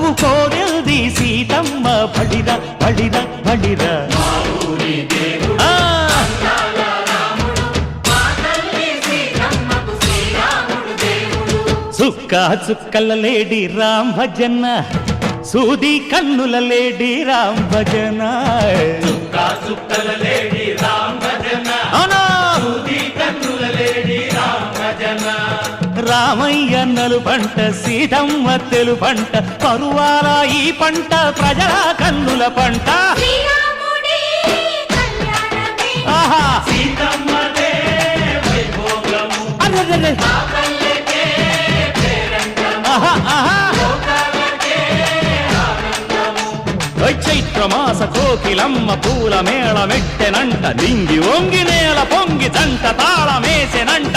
మనువు కోరెల్ది సీతమ్మ బడిర బడిర బడిర ఆ, చుక్క చుక్కల లేడి రామ్ భజన సూది కన్నుల లేడి రామ్ భజన అవునా? రామయ్య నలు పంట సీతమ్మ తెలు పంట పరువాల ఈ పంట ప్రజల కన్నుల పంట. శ్రీరాముడి కళ్యాణమే. ఆహా! సీతమ్మదే వైభోగము అరెరెరె. పల్లెకే పేరంటము. ఆహా, ఆహా. లోకాలకే ఆనందము. ఓ చైత్రమాస కోకిలమ్మ పూల మేళ మెట్టెనంట లింగి వంగి నేల పొంగి జంట తాళమేసెనంట